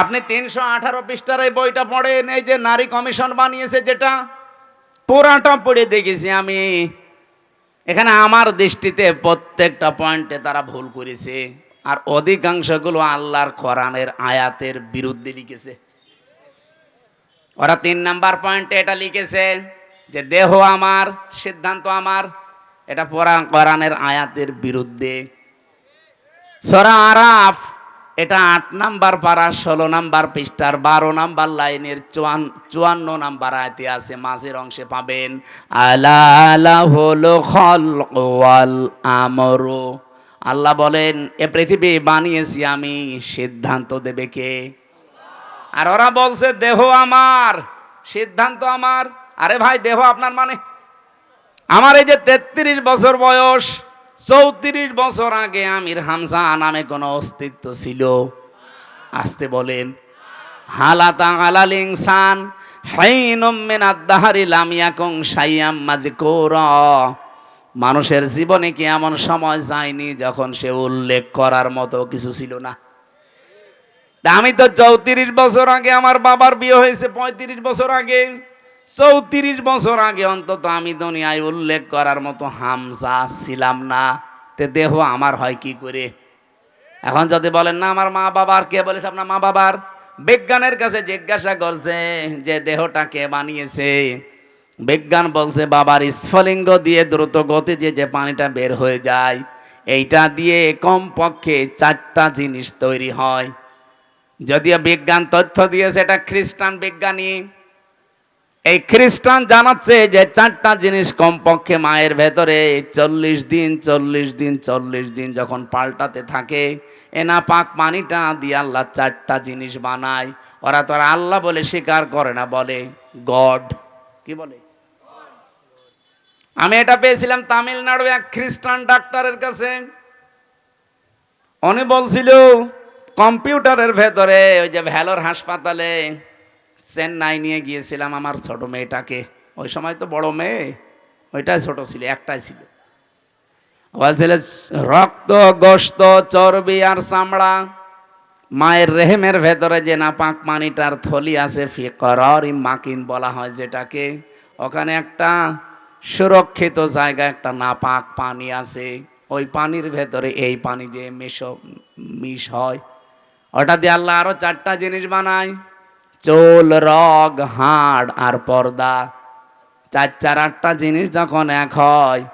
আপনি তিনশো আঠারো পৃষ্ঠার এই বইটা পড়েন, এই যে নারী কমিশন বানিয়েছে যেটা, পুরাটা পড়ে দেখেছি আমি। এখানে আমার দৃষ্টিতে প্রত্যেকটা পয়েন্টে তারা ভুল করেছে, আর অধিকাংশগুলো আল্লাহর কোরআনের আয়াতের বিরুদ্ধে লিখেছে। ওরা তিন নাম্বার পয়েন্টে এটা লিখেছে যে, দেহ আমার, সিদ্ধান্ত আমার। এটা কোরআনের আয়াতের বিরুদ্ধে। সরা আরাফ এটা আট নাম্বার পারা ষোলো নাম্বার পৃষ্ঠার, বারো নাম্বার লাইনের চুয়ান, চুয়ান্ন নাম্বার আয়তে আছে, মাঝের অংশে পাবেন, আলা হলো খল আমরো। আল্লাহ বলেন, এ পৃথিবী বানিয়েছি আমি, সিদ্ধান্ত দেবে কে? আর ওরা বলছে, দেহ আমার, সিদ্ধান্ত আমার। আরে ভাই, দেহ আপনার মানে? আমার এই যে তেত্রিশ বছর বয়স চৌত্রিশ বছর আগে আমির হামজা নামে কোনো অস্তিত্ব ছিল। আসতে বলেন। হালাতা আলাল ইনসান মিন মানুষের জীবনে কি এমন সময় যায়নি যখন সে উল্লেখ করার মতো কিছু ছিল না? আমি তো চৌত্রিশ বছর আগে আমার বাবার বিয়ে হয়েছে, পঁয়ত্রিশ বছর আগে। চৌত্রিশ বছর আগে অন্তত আমি দুনিয়ায় উল্লেখ করার মতো হামজা ছিলাম না। তে দেহ আমার হয় কি করে? এখন যদি বলেন, না, আমার মা বাবার, কে বলেছে আপনার মা বাবার? বিজ্ঞানের কাছে জিজ্ঞাসা করছে যে দেহটা কে বানিয়েছে? বিজ্ঞান বলছে, বাবার স্ফলিঙ্গ দিয়ে দ্রুত গতিতে যে পানিটা বের হয়ে যায়, এইটা দিয়ে কমপক্ষে চারটা জিনিস তৈরি হয়। যদিও বিজ্ঞান তথ্য দিয়েছে, এটা খ্রিস্টান বিজ্ঞানী এই খ্রিস্টান জানাচ্ছে যে চারটা জিনিস কমপক্ষে মায়ের ভেতরে, চল্লিশ দিন চল্লিশ দিন চল্লিশ দিন যখন পাল্টাতে থাকে এনা পাক পানিটা দিয়ে আল্লাহ চারটা জিনিস বানায়। ওরা তো আল্লাহ বলে স্বীকার করে না, বলে গড। কি বলে? আমি এটা পেয়েছিলাম তামিলনাড়ু এক খ্রিস্টান ডাক্তারের কাছে। উনি বলছিল, কম্পিউটারের ভেতরে ওই যে ভ্যালোর হাসপাতালে চেন্নাই নিয়ে গিয়েছিলাম আমার ছোট মেয়েটাকে। ওই সময় তো বড় মেয়ে, ওইটাই ছোট ছিল, একটাই ছিল। বলছিল, রক্ত গোস্ত চর্বি আর চামড়া, মায়ের রেহেমের ভেতরে যে নাপাক পানিটার থলি আছে ফিকর মাকিন বলা হয় যেটাকে, ওখানে একটা সুরক্ষিত জায়গা একটা নাপাক পানি আছে। ওই পানির ভেতরে এই পানি যে মিশ মিশ হয়, ওটা দিয়ে আল্লাহ আরও চারটা জিনিস বানায়। চোল, রগ, হাড় আর পর্দা। চার চার আটটা জিনিস যখন এক হয়,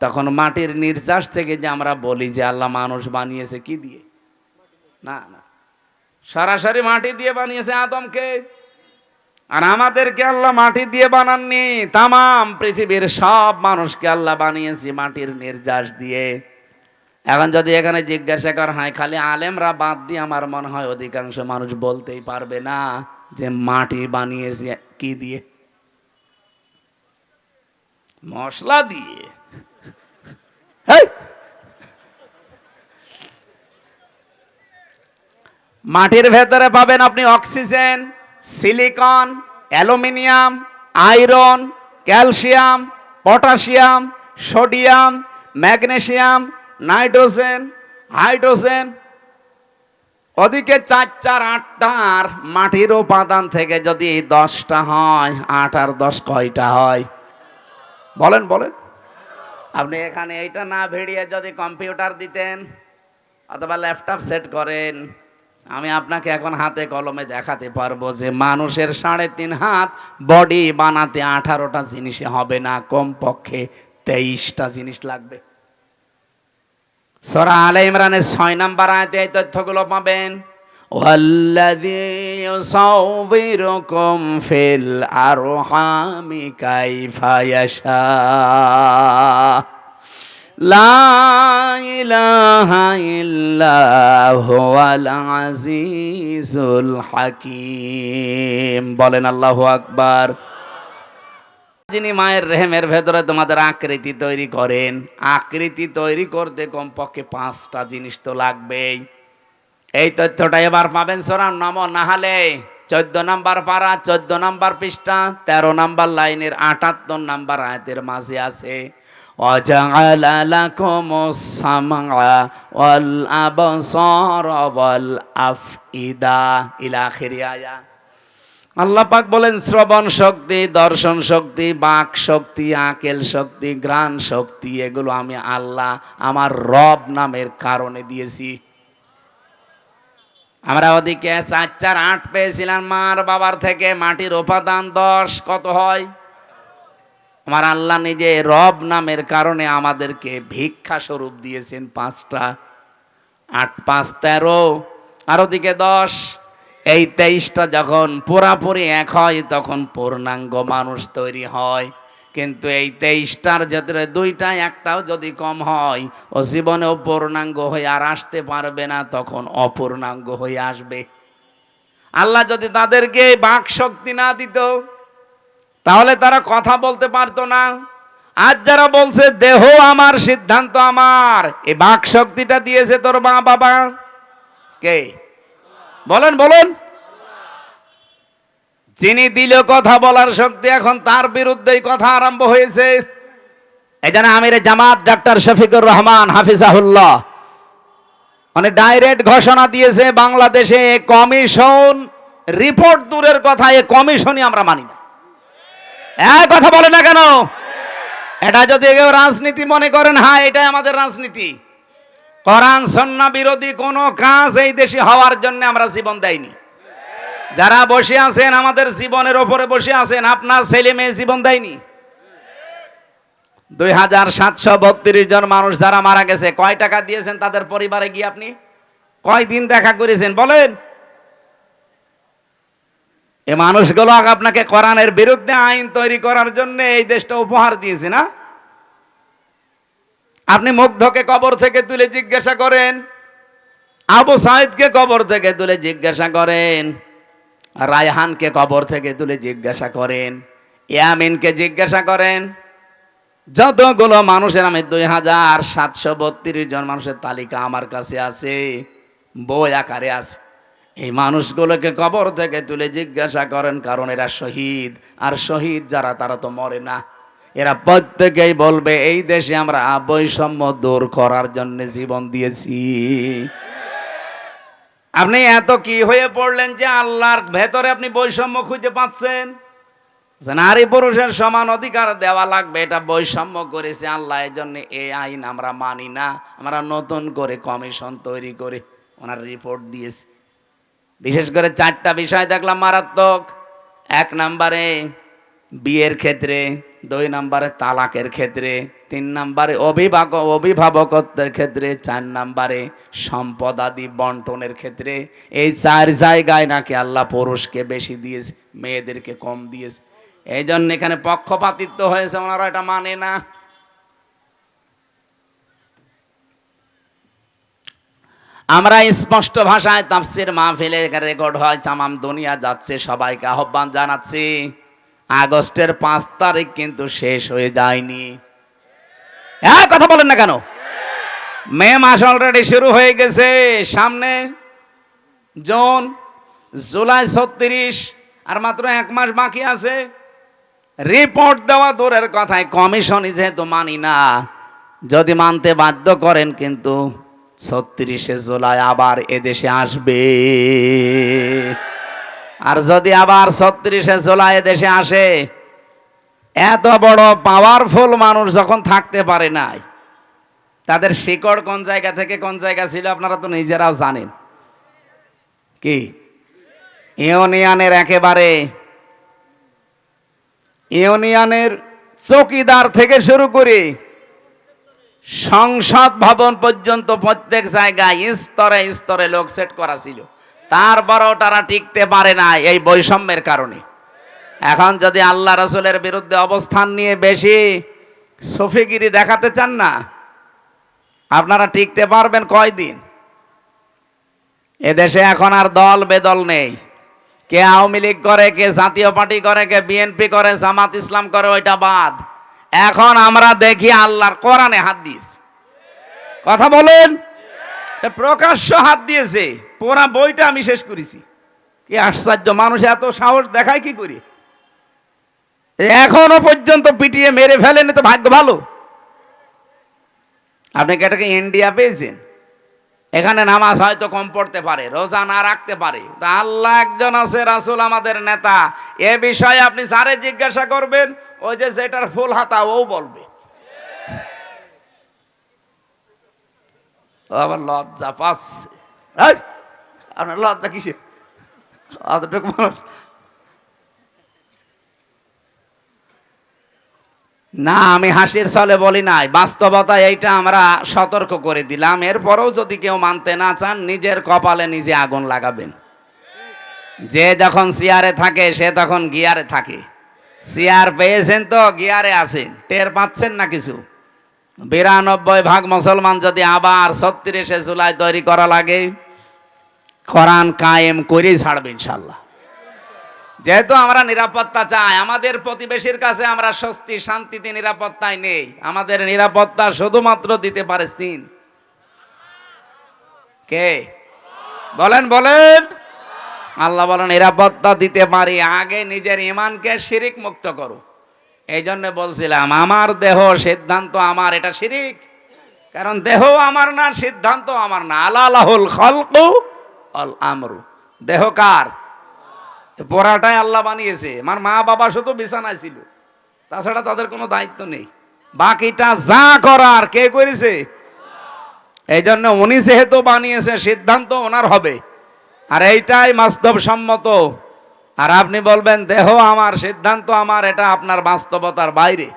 তখন মাটির নির্যাস থেকে যে আমরা বলি যে আল্লাহ মানুষ বানিয়েছে কি দিয়ে? না না। সরাসরি মাটি দিয়ে বানিয়েছে আদমকে। আর আমাদেরকে আল্লাহ মাটি দিয়ে বানাননি, তামাম পৃথিবীর সব মানুষকে আল্লাহ বানিয়েছে মাটির নির্যাস দিয়ে। এখন যদি এখানে জিজ্ঞাসা করা, হয়, খালি আলেমরা বাদ দিয়ে আমার মনে হয় অধিকাংশ মানুষ বলতেই পারবে না যে মাটি বানিয়েছে কি দিয়ে মশলা দিয়ে! মাটির ভেতরে পাবেন আপনি oxygen, silicon, aluminium, iron, calcium, potassium, sodium, magnesium nitrogen, hydrogen, ওদিকে চার চার, আটটা আর মাটির উপাদান থেকে যদি দশটা হয়, আট আর দশ কয়টা হয়? বলেন বলেন। আপনি এখানে এইটা না ভিড়িয়ে যদি কম্পিউটার দিতেন অথবা ল্যাপটপ সেট করেন, আমি আপনাকে এখন হাতে কলমে দেখাতে পারব যে মানুষের সাড়ে তিন হাত বডি বানাতে আঠারোটা জিনিসে হবে না, কমপক্ষে তেইশটা জিনিস লাগবে। সরা আলে ইমরানের ছয় নাম্বার আয়তে এই তথ্যগুলো পাবেন والذي يصوركم في الأرحام كيف يشاء لا إله إلا هو العزيز الحكيم বলেন আল্লাহু আকবার যিনি মায়ের রেহেমের ভেতরে তোমাদের আকৃতি তৈরি করেন আকৃতি তৈরি করতে কমপক্ষে পাঁচটা জিনিস তো লাগবেই এই তথ্যটা এবার পাবেন সোরাম নম নাহালে চোদ্দ নাম্বার পাড়া চোদ্দ নাম্বার পৃষ্ঠা তেরো নাম্বার লাইনের আটাত্তর নাম্বার আয়তের মাঝে আছে وجعل لكم السمع والأبصار والأفئدة إلى آخر آية আল্লাহ পাক বলেন, শ্রবণ শক্তি, দর্শন শক্তি, বাক শক্তি, আকেল শক্তি, গ্রাণ শক্তি, এগুলো আমি আল্লাহ আমার রব নামের কারণে দিয়েছি। আমরা ওদিকে চার চার, আট পেয়েছিলাম মার বাবার থেকে, মাটির উপাদান দশ, কত হয়? আমার আল্লাহ নিজে রব নামের কারণে আমাদেরকে ভিক্ষা স্বরূপ দিয়েছেন পাঁচটা, আট, পাঁচ, তেরো, আর ওদিকে দশ এই তেইশটা যখন পুরাপুরি এক হয়, তখন পূর্ণাঙ্গ মানুষ তৈরি হয়। কিন্তু এই তেইশটার যাতে দুইটা, একটাও যদি কম হয়, ও জীবনেও পূর্ণাঙ্গ হয়ে আর আসতে পারবে না, তখন অপূর্ণাঙ্গ হয়ে আসবে। আল্লাহ যদি তাদেরকে বাক শক্তি না দিত, তাহলে তারা কথা বলতে পারতো না। আজ যারা বলছে, দেহ আমার, সিদ্ধান্ত আমার এই বাক শক্তিটা দিয়েছে তোর মা বাবা কে? বলেন, বলুন। যিনি দিল কথা বলার শক্তি, এখন তার বিরুদ্ধেই কথা আরম্ভ হয়েছে। এই জন্য আমির জামাত ডাক্তার শফিকুর রহমান, হাফিজাহুল্লাহ মানে ডাইরেক্ট ঘোষণা দিয়েছে, বাংলাদেশে কমিশন, রিপোর্ট দূরের কথা, এ কমিশনই আমরা মানি না। কথা বলে না কেন? এটা যদি কেউ রাজনীতি মনে করেন হ্যাঁ এটাই আমাদের রাজনীতি। কোরআন, সন্না বিরোধী কোনো কাজ এই দেশে হওয়ার জন্য আমরা জীবন দেয়নি। যারা বসে আছেন আমাদের জীবনের ওপরে বসে আছেন, আপনার ছেলে মেয়ে জীবন দেয়নি। দুই হাজার সাতশো বত্রিশ জন মানুষ যারা মারা গেছে, কয় টাকা দিয়েছেন তাদের পরিবারে গিয়ে আপনি? কয় দিন দেখা করেছেন? বলেন। এ মানুষগুলো আপনাকে কোরআনের বিরুদ্ধে আইন তৈরি করার জন্য এই দেশটা উপহার দিয়েছে, না? আপনি মুগ্ধকে কবর থেকে তুলে জিজ্ঞাসা করেন, আবু সাইদকে কবর থেকে তুলে জিজ্ঞাসা করেন, রায়হানকে কবর থেকে তুলে জিজ্ঞাসা করেন, ইয়ামিনকে জিজ্ঞাসা করেন, যতগুলো মানুষের আমি দুই হাজার সাতশো বত্রিশ জন মানুষের তালিকা আমার কাছে আছে, বই আকারে আছে। এই মানুষগুলোকে কবর থেকে তুলে জিজ্ঞাসা করেন, কারণ এরা শহীদ, আর শহীদ যারা, তারা তো মরে না। এরা প্রত্যেকেই বলবে, এই দেশে আমরা বৈষম্য দূর করার জন্য জীবন দিয়েছি। আপনি এত কি হয়ে পড়লেন যে আল্লাহর ভেতরে আপনি বৈষম্য খুঁজে পাচ্ছেন? নারী পুরুষের সমান অধিকার দেওয়া লাগবে, এটা বৈষম্য করেছে আল্লাহ এর জন্য এই আইন আমরা মানি না। আমরা নতুন করে কমিশন তৈরি করে ওনার রিপোর্ট দিয়েছে। বিশেষ করে চারটা বিষয় দেখলাম মারাত্মক। এক নম্বরে, বিয়ের ক্ষেত্রে দুই নম্বরে তালাকের ক্ষেত্রে, তিন নম্বরে অভিভাবক, অভিভাবকত্বের ক্ষেত্রে, চার নম্বরে সম্পদাদি বন্টনের ক্ষেত্রে। এই চার জায়গায় নাকি আল্লাহ পুরুষকে বেশি দিয়েছে, মেয়েদেরকে কম দিয়েছে। এই জন্য এখানে পক্ষপাতিত্ব হয়েছে, ওনারা এটা মানে না। আমরা স্পষ্ট ভাষায় তাফসির মাহফিলে রেকর্ড হয় তামাম দুনিয়া যাচ্ছে, সবাইকে আহ্বান জানাচ্ছি। আগস্টের পাঁচ তারিখ কিন্তু শেষ হয়ে যায়নি। হ্যাঁ কথা বলেন না কেন? মে মাস অলরেডি শুরু হয়ে গেছে। সামনে জুন, জুলাই ছত্রিশ, আর মাত্র এক মাস বাকি আছে। রিপোর্ট দেওয়া দূরের কথায় কমিশনই যেহেতু মানি না, যদি মানতে বাধ্য করেন কিন্তু ছত্রিশে জুলাই আবার এদেশে আসবে। আর যদি আবার ছত্রিশে জুলাই দেশে আসে, এত বড় পাওয়ারফুল মানুষ যখন থাকতে পারে নাই, তাদের শিকড় কোন জায়গা থেকে কোন জায়গা ছিল আপনারা তো নিজেরাও জানেন। কি? ইউনিয়নের একেবারে ইউনিয়নের চৌকিদার থেকে শুরু করে সংসদ ভবন পর্যন্ত প্রত্যেক জায়গায় স্তরে স্তরে লোক সেট করা ছিল। তারপরও তারা টিকতে পারে না এই বৈষম্যের কারণে। এখন যদি আল্লাহ রসুলের বিরুদ্ধে অবস্থান নিয়ে বেশি সফিগিরি দেখাতে চান না, আপনারা টিকতে পারবেন কয়দিন? এদেশে এখন আর দল বেদল নেই। কে আওয়ামী লীগ করে, কে জাতীয় পার্টি করে, কে বিএনপি করে, জামাত ইসলাম করে, ওইটা বাদ। এখন আমরা দেখি আল্লাহর কোরআনে হাদিস। কথা বলেন। প্রকাশ্য হাত দিয়েছে। পুরা বইটা আমি শেষ করেছি। কি আশ্চর্য মানুষ, এত সাহস দেখায় কি করি? এখনও পর্যন্ত পিটিয়ে মেরে ফেলেনি তো ভাগ্য ভালো। আপনি কি এটাকে ইন্ডিয়া পেয়েছেন? এখানে নামাজ হয়তো কম পড়তে পারে, রোজা না রাখতে পারে। তা আল্লাহ একজন আছে, রাসুল আমাদের নেতা। এ বিষয়ে আপনি যারে জিজ্ঞাসা করবেন, ওই যে যেটার ফুল হাতা ও বলবে। ও আবার লজ্জা পাচ্ছে। আপনার লজ্জা কিসে অতটুকু না, আমি হাসির ছলে বলি নাই। বাস্তবতা এইটা আমরা সতর্ক করে দিলাম। এরপরেও যদি কেউ মানতে না চান, নিজের কপালে নিজে আগুন লাগাবেন। যে যখন চেয়ারে থাকে, সে তখন গিয়ারে থাকে। চেয়ার পেয়েছেন তো, গিয়ারে আছেন। টের পাচ্ছেন না কিছু? বিরানব্বই ভাগ মুসলমান যদি আবার ছত্রিশে জুলাই তৈরি করা লাগে, কোরআন কায়েম করেই ছাড়বে ইনশাল্লাহ যেহেতু আমরা নিরাপত্তা চাই, আমাদের প্রতিবেশীর কাছে আমরা স্বস্তি, শান্তিতে নিরাপত্তায় নেই। আমাদের নিরাপত্তা শুধুমাত্র দিতে পারে চীন। কে? বলেন বলেন। আল্লাহ বলেন, নিরাপত্তা দিতে পারি, আগে নিজের ইমানকে শিরিক মুক্ত করো। এই জন্য বলছিলাম, আমার দেহ সিদ্ধান্ত আমার, এটা শিরিক। কারণ দেহ আমার না, সিদ্ধান্ত আমার না। আল্লাহুল খলকু অল আমরু। দেহ কার? পোড়াটাই আল্লাহ বানিয়েছে। আমার মা বাবা শুধু বিছানায় ছিল। তাছাড়া তাদের কোনো দায়িত্ব নেই। বাকিটা যা করার কে করেছে? এই জন্য উনি যেহেতু বানিয়েছে, সিদ্ধান্ত ওনার হবে। আর এইটাই বাস্তব সম্মত আর আপনি বলবেন, দেহ আমার, সিদ্ধান্ত আমার, এটা আপনার বাস্তবতার বাইরে।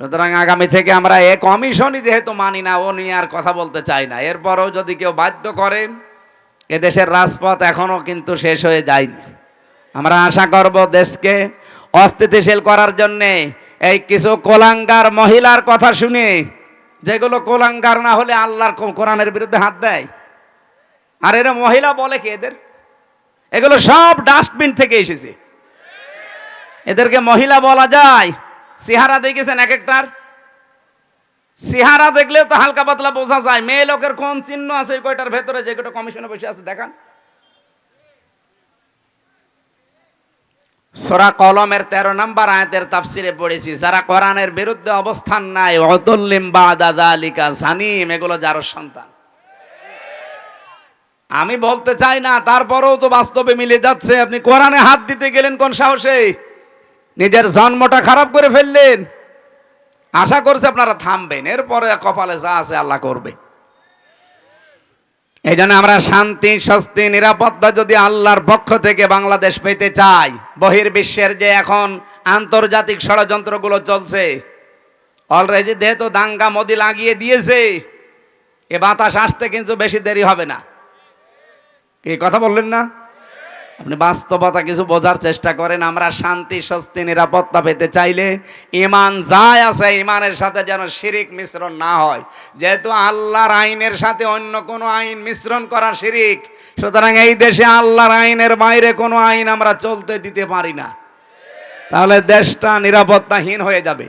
সুতরাং আগামী থেকে আমরা এ কমিশনই যেহেতু মানি না, ও নিয়ে আর কথা বলতে চাই না। এরপরও যদি কেউ বাধ্য করেন, এদেশের রাজপথ এখনও কিন্তু শেষ হয়ে যায়নি। আমরা আশা করব দেশকে অস্থিতিশীল করার জন্যে এই কিছু কোলাঙ্গার মহিলার কথা শুনে, যেগুলো কোলাঙ্গার না হলে আল্লাহর কোরআনের বিরুদ্ধে হাত দেয়। আর এরা মহিলা বলে কি এদের? এগুলো সব ডাস্টবিন থেকে এসেছে। এদেরকে মহিলা বলা যায়। চেহারা দেখেছেন এক একটার চেহারা দেখলেও তো হালকা পাতলা বোঝা যায়। মেয়ে লোকের কোন চিহ্ন আছে কয়টার ভেতরে? যে কয়টা কমিশনে বসে আছে, দেখান। সোরা কলমের তেরো নাম্বার আয়াতের তাফসিরে পড়েছি, যারা কোরআনের বিরুদ্ধে অবস্থান নাই অতুল্লিম বা দাদা আলিকা সানিম, এগুলো যার সন্তান। আমি বলতে চাই না, তারপরেও তো বাস্তবে মিলে যাচ্ছে। আপনি কোরআনে হাত দিতে গেলেন কোন সাহসে? নিজের জন্মটা খারাপ করে ফেললেন। আশা করছে আপনারা থামবেন, এরপরে কপালে যা আছে আল্লাহ করবে। এই জন্য আমরা শান্তি, স্বস্তি, নিরাপত্তা যদি আল্লাহর পক্ষ থেকে বাংলাদেশ পেতে চাই, বহির্বিশ্বের যে এখন আন্তর্জাতিক ষড়যন্ত্রগুলো চলছে অলরেডি যেহেতু দাঙ্গা, মোদি লাগিয়ে দিয়েছে, এ বাতাস আসতে কিন্তু বেশি দেরি হবে না। কি কথা বললেন না? আপনি বাস্তবতা কিছু বোঝার চেষ্টা করেন, আমরা শান্তি, স্বস্তি, নিরাপত্তা পেতে চাইলে ইমান যায় আছে ইমানের সাথে যেন শিরিক মিশ্রণ না হয়। যেহেতু আল্লাহর আইনের সাথে অন্য কোনো আইন মিশ্রণ করা শিরিক, সুতরাং এই দেশে আল্লাহর আইনের বাইরে কোনো আইন আমরা চলতে দিতে পারি না। তাহলে দেশটা নিরাপত্তাহীন হয়ে যাবে।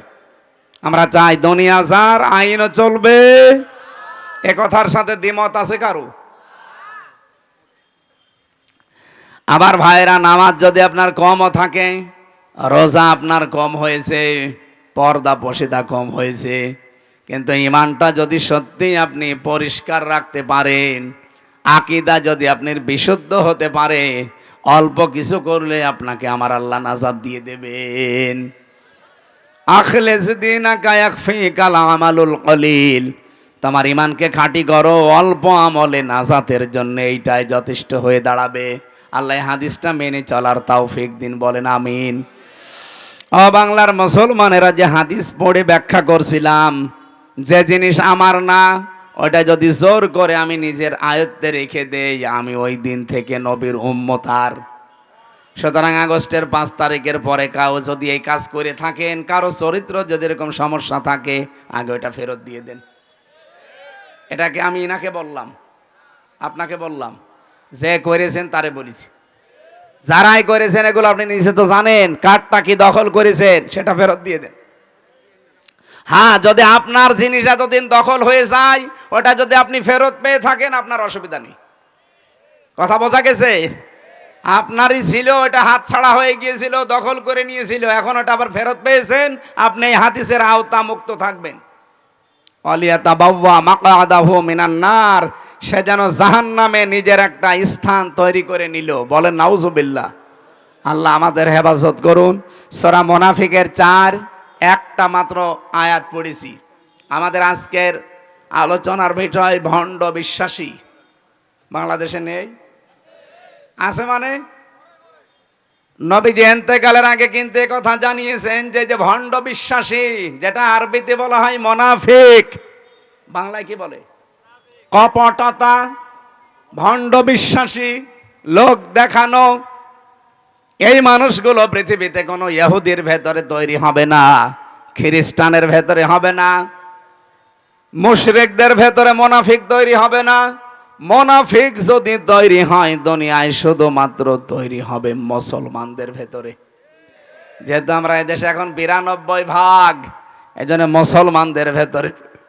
আমরা চাই দুনিয়া যার আইনও চলবে এ কথার সাথে দ্বিমত আছে কারও? আবার ভাইরা, নামাজ যদি আপনার কমও থাকে, রোজা আপনার কম হয়েছে, পর্দা পশিদা কম হয়েছে, কিন্তু ইমানটা যদি সত্যি আপনি পরিষ্কার রাখতে পারেন, আকিদা যদি আপনার বিশুদ্ধ হতে পারে, অল্প কিছু করলে আপনাকে আমার আল্লাহ নাজাদ দিয়ে দেবেন। কলিল। তোমার ইমানকে খাঁটি করো, অল্প আমলে নাজাতের জন্য এইটাই যথেষ্ট হয়ে দাঁড়াবে। আল্লাহ হাদিসটা মেনে চলার তাওফিক দিন, বলেন আমিন। ও বাংলার মুসলমানেরা যে হাদিস পড়ে ব্যাখ্যা করছিলাম, যে জিনিস আমার না ওটা যদি জোর করে আমি নিজের আয়ত্তে রেখে দেই, আমি ওই দিন থেকে নবীর উম্মতার সুতরাং আগস্টের পাঁচ তারিখের পরে কাউ যদি এই কাজ করে থাকেন, কারও চরিত্র যদি এরকম সমস্যা থাকে, আগে ওটা ফেরত দিয়ে দেন। এটাকে আমি ইনাকে বললাম, আপনাকে বললাম। যে করেছেন তারে বলেছি। যারাই করেছেন এগুলো আপনি নিজে তো জানেন, কার্ডটা কি দখল করেছেন, সেটা ফেরত দিয়ে দেন। হ্যাঁ যদি আপনার জিনিস এতদিন দখল হয়ে যায়, ওটা যদি আপনি ফেরত পেয়ে থাকেন, আপনার অসুবিধা নেই। কথা বোঝা গেছে? আপনারই ছিল, ওটা হাত ছাড়া হয়ে গিয়েছিল, দখল করে নিয়েছিল, এখন ওটা আবার ফেরত পেয়েছেন, আপনি এই হাদিসের আওতা মুক্ত থাকবেন। অলিয়াতা বাবা মাকাদাহু মিনান নার সে যেন জাহান্নামে নিজের একটা স্থান তৈরি করে নিল। বলেন, নাউজুবিল্লাহ। আল্লাহ আমাদের হেফাজত করুন। সরা মোনাফিকের চার, একটা মাত্র আয়াত পড়েছি। আমাদের আজকের আলোচনার বিষয় ভণ্ড বিশ্বাসী। বাংলাদেশে নেই? আছে মানে? নবীজি এন্তেকালের আগে কিন্তু কথা জানিয়েছেন যে যে ভণ্ড বিশ্বাসী, যেটা আরবিতে বলা হয় মোনাফিক, বাংলায় কি বলে? কপটতা, ভণ্ড বিশ্বাসী, লোক দেখানো, এই মানুষগুলো পৃথিবীতে কোনো ইহুদির ভেতরে তৈরি হবে না, খ্রিস্টানের ভেতরে হবে না, মুশরিকদের ভেতরে মোনাফিক তৈরি হবে না, মোনাফিক যদি তৈরি হয়, দুনিয়ায় শুধুমাত্র তৈরি হবে মুসলমানদের ভেতরে। যেহেতু আমরা এদেশে এখন বিরানব্বই ভাগ এই জন্য মুসলমানদের ভেতরে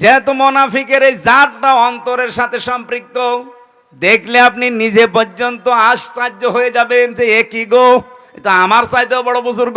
যেহেতু মোনাফিকের এই জাতটা অন্তরের সাথে সম্পৃক্ত, দেখলে আপনি নিজে পর্যন্ত আশ্চর্য হয়ে যাবেন যে একই গো? এটা আমার চাইতেও বড় বুজুর্গ।